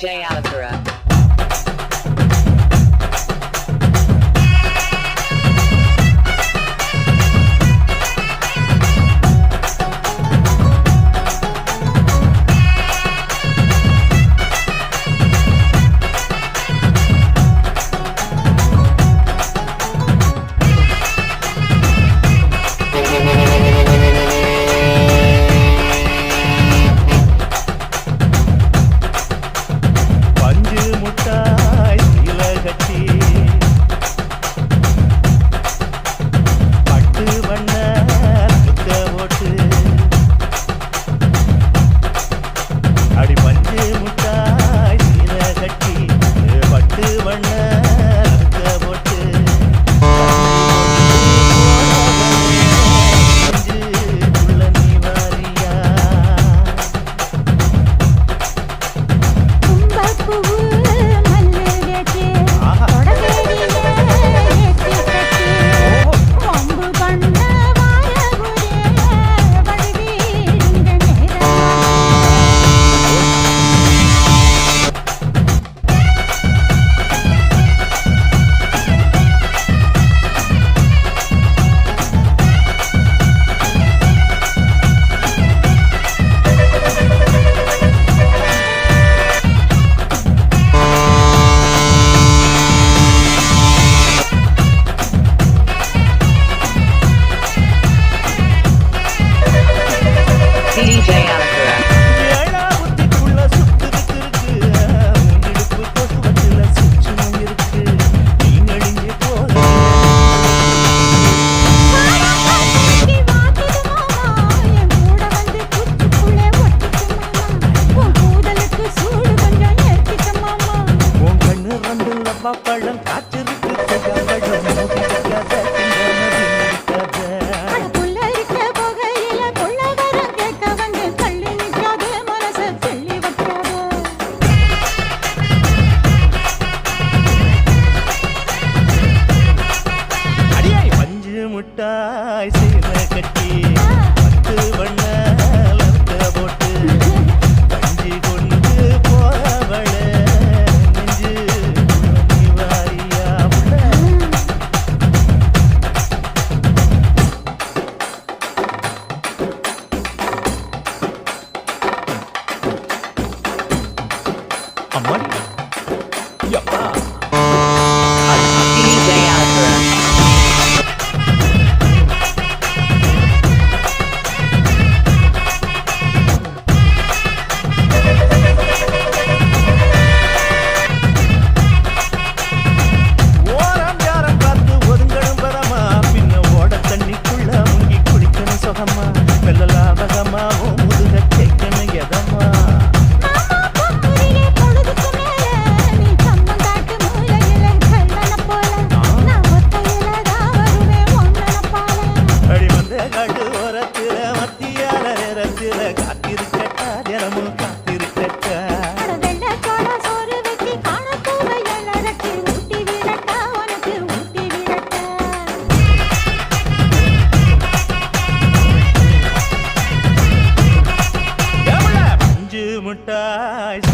J. Yeah. பழம் 赢了 நடு ஓரத்தில மத்தியால நேரத்தில காத்திருக்கட்டா தினமும் காத்திருக்கட்டா. முட்டாய்